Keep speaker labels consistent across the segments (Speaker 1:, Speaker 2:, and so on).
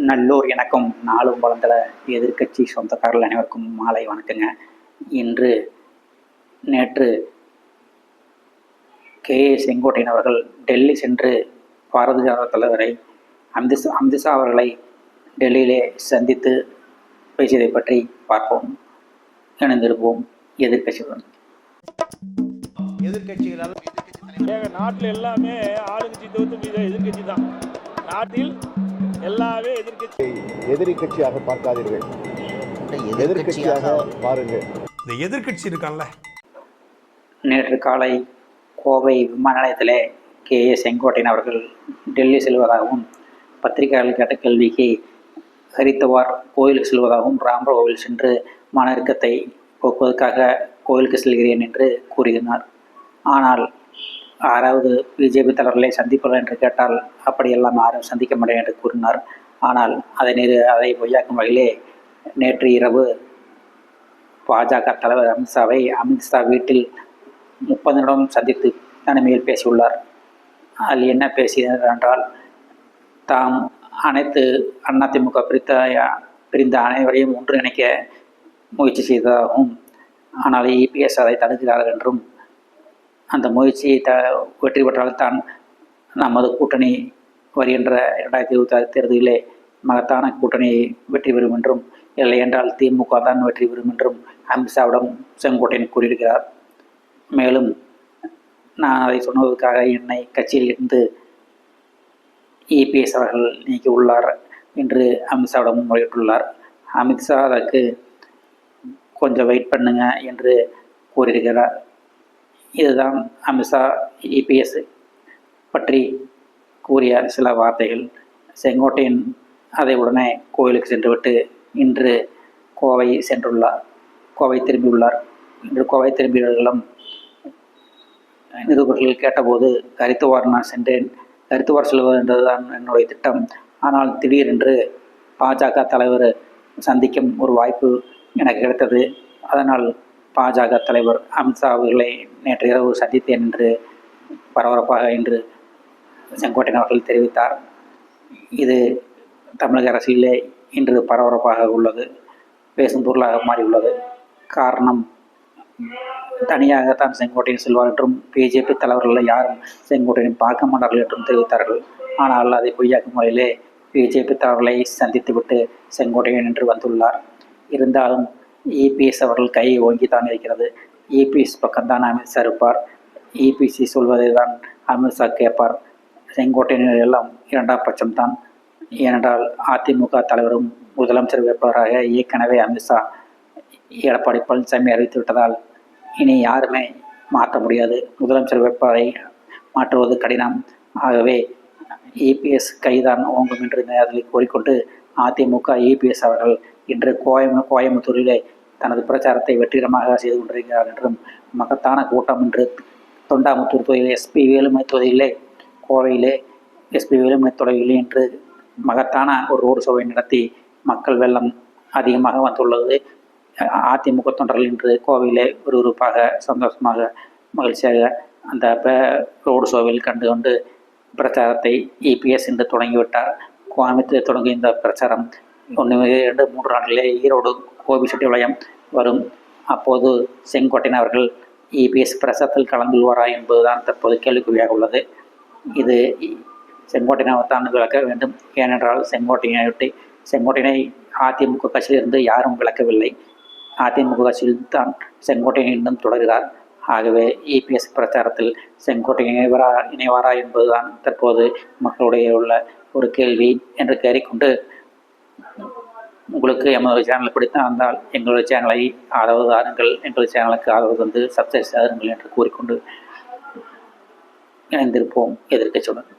Speaker 1: நல்லூர் எனக்கும் நாளும் வளர்ந்தல எதிர்க்கட்சி சொந்தக்காரர்கள் அனைவருக்கும் மாலை வணக்கங்க. இன்று நேற்று கே. ஏ. செங்கோட்டையன் அவர்கள் டெல்லி சென்று பாரதிய ஜனதா தலைவரை அமித்ஷா அமித்ஷா அவர்களை டெல்லியிலே சந்தித்து பேசியதை பற்றி பார்ப்போம். இணைந்திருப்போம் எதிர்க்கட்சியுடன்.
Speaker 2: எதிர்கட்சிகளால் நாட்டில் எல்லாமே ஆளுங்கட்சி தவிர்த்து எதிர்கட்சி தான். நாட்டில் எல்லாமே எதிர்க்கட்சி
Speaker 3: எதிரி கட்சியாக பார்க்காதீர்கள். எதிர்க்கட்சியாக பாருங்கள்.
Speaker 4: இந்த எதிர்க்கட்சி இருக்கான்ல.
Speaker 1: நேற்று காலை கோவை விமான நிலையத்திலே கே. ஏ. செங்கோட்டையன் அவர்கள் டெல்லி செல்வதாகவும் பத்திரிகையாளர் கேட்ட கேள்விக்கு ஹரித்தவார் கோயிலுக்கு செல்வதாகவும் ராமர் கோவில் சென்று மன இறுக்கத்தை போக்குவதற்காக கோயிலுக்கு செல்கிறேன் என்று கூறினார். ஆனால் யாராவது பிஜேபி தலைவர்களை சந்திப்பார்கள் என்று கேட்டால் அப்படியெல்லாம் யாரும் சந்திக்க முடியும் என்று கூறினார். ஆனால் அதை நேரு அதை பொய்யாக்கும் வகையிலே நேற்று இரவு பாஜக தலைவர் அமித்ஷாவை அமித்ஷா வீட்டில் முப்பது நிமிடம் சந்தித்து தனிமையில் பேசியுள்ளார். அதில் என்ன பேசினார் என்றால் தாம் அனைத்து அதிமுக பிரித்த பிரிந்த அனைவரையும் ஒன்றிணைக்க முயற்சி செய்ததாகவும் ஆனால் இபிஎஸ் அதை தடுக்கிறார்கள் என்றும் அந்த முயற்சியை த வெற்றி பெற்றால் தான் நமது கூட்டணி வருகின்ற இரண்டாயிரத்தி இருபத்தி ஆறு தேர்தலிலே மகத்தான கூட்டணி வெற்றி பெறும் என்றும் இல்லை என்றால் திமுக தான் வெற்றி பெறும் என்றும் அமித்ஷாவிடம் செங்கோட்டையன் கூறியிருக்கிறார். மேலும் நான் அதை சொன்னதற்காக என்னை கட்சியில் இருந்து இபிஎஸ் அவர்கள் நீக்கி உள்ளார் என்று அமித்ஷாவிடம் முறையிட்டுள்ளார். அமித்ஷா அதற்கு கொஞ்சம் வெயிட் பண்ணுங்க என்று கூறியிருக்கிறார். இதுதான் அமித்ஷா இபிஎஸ் பற்றி கூறிய சில வார்த்தைகள். செங்கோட்டையன் அதை உடனே கோயிலுக்கு சென்றுவிட்டு இன்று கோவை சென்றுள்ளார். கோவை திரும்பியுள்ளார். இன்று கோவை திரும்பியவர்களும் நிருபர்கள் கேட்டபோது கருத்துவார் நான் சென்றேன். கருத்துவார் செல்வது என்றுதான் என்னுடைய திட்டம். ஆனால் திடீரென்று பாஜக தலைவர் சந்திக்கும் ஒரு வாய்ப்பு எனக்கு கிடைத்தது. அதனால் பாஜக தலைவர் அமித்ஷா அவர்களை நேற்று இரவு சந்தித்தேன் என்று பரபரப்பாக இன்று செங்கோட்டையன் அவர்கள் தெரிவித்தார். இது தமிழக அரசியலே இன்று பரபரப்பாக உள்ளது. பேசும் பொருளாக மாறியுள்ளது. காரணம் தனியாகத்தான் செங்கோட்டையன் செல்வார் என்றும் பிஜேபி தலைவர்களை யாரும் செங்கோட்டையன் பார்க்க மாட்டார்கள் என்றும் தெரிவித்தார்கள். ஆனால் அதை பொய்யாக்கும் முறையிலே பிஜேபி தலைவர்களை சந்தித்துவிட்டு செங்கோட்டையன் என்று வந்துள்ளார். இருந்தாலும் இபிஎஸ் அவர்கள் கை ஓங்கி தான் இருக்கிறது இபிஎஸ் பக்கம்தான் அமித்ஷா இருப்பார். இபிசி சொல்வதை தான் அமித்ஷா கேட்பார். செங்கோட்டையினர் எல்லாம் இரண்டாம் பட்சம்தான். ஏனென்றால் அதிமுக தலைவரும் முதலமைச்சர் வேட்பாளராக ஏற்கனவே அமித்ஷா எடப்பாடி பழனிசாமி அறிவித்து விட்டதால் இனி யாருமே மாற்ற முடியாது. முதலமைச்சர் வேட்பாளரை மாற்றுவது கடினம். ஆகவே இபிஎஸ் கைதான் ஓங்கும் என்று அதில் கூறிக்கொண்டு அதிமுக இபிஎஸ் அவர்கள் இன்று கோயம் கோயம்புத்தூரிலே தனது பிரச்சாரத்தை வெற்றிகரமாக செய்து கொண்டிருக்கிறார் என்றும் மகத்தான கூட்டம் என்று தொண்டாமுத்தூர் தொகுதியிலே எஸ்பி வேலுமை தொகுதியிலே கோவையிலே எஸ்பி வேலுமை தொகுதியிலே இன்று மகத்தான ஒரு ரோடு சோவை நடத்தி மக்கள் வெள்ளம் அதிகமாக வந்துள்ளது. அதிமுக தொண்டர்கள் இன்று கோவையிலே விறுவிறுப்பாக சந்தோஷமாக மகிழ்ச்சியாக அந்த ப- ரோடு ஷோவில் கண்டு கொண்டு பிரச்சாரத்தை இபிஎஸ் இன்று தொடங்கிவிட்டார். கோயம்புத்தூர் தொடங்கிய இந்த பிரச்சாரம். ஒன்று இரண்டு மூன்று நாட்களிலே ஈரோடு கோபிச்செட்டிப்பாளையம் வரும். அப்போது செங்கோட்டையன் அவர்கள் இபிஎஸ் பிரசாரத்தில் கலந்து கொள்வாரா என்பதுதான் தற்போது கேள்விக்குறியாக உள்ளது. இது செங்கோட்டையனை தான் விளக்க வேண்டும். ஏனென்றால் செங்கோட்டையனை விட்டு செங்கோட்டையனை அதிமுக கட்சியிலிருந்து யாரும் விளக்கவில்லை. அதிமுக கட்சியில் தான் செங்கோட்டையன் இன்னும் தொடர்கிறார். ஆகவே இபிஎஸ் பிரச்சாரத்தில் செங்கோட்டையன் இணைவரா இணைவாரா என்பதுதான் தற்போது மக்களுடைய உள்ள ஒரு கேள்வி என்று கேறிக்கொண்டு உங்களுக்கு எமது சேனல் பிடித்திருந்தால் எங்களுடைய சேனலை ஆதரவு தாருங்கள். எங்கள் சேனலுக்கு ஆதரவு தந்து சப்ஸ்கிரைப் செய்யுங்கள் என்று கூறிக்கொண்டு இணைந்திருப்போம். எதிர்க்கட்சியுடன்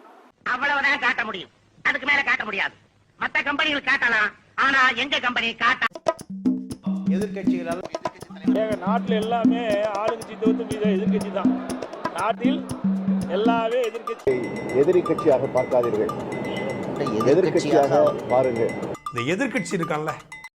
Speaker 5: அவ்வளவுதான் காட்ட முடியும். அதுக்கு மேல காட்ட முடியாது. மத்த கம்பெனிகள் காட்டலாம். ஆனா எங்க கம்பெனி காட்ட
Speaker 6: எதிர்க்கட்சிகளால்
Speaker 2: ஏங்க நாட்டில் எல்லாமே ஆளுங்கட்சி தவிர்த்து மீது எதிர்க்கட்சி தான். நாட்டில் எல்லாமே எதிர்க்கட்சி.
Speaker 3: எதிரி கட்சியாக பார்க்காதீர்கள் எதிர்க்கட்சியாக பாருங்கள்.
Speaker 4: இந்த எதிர்க்கட்சி இருக்கான்ல.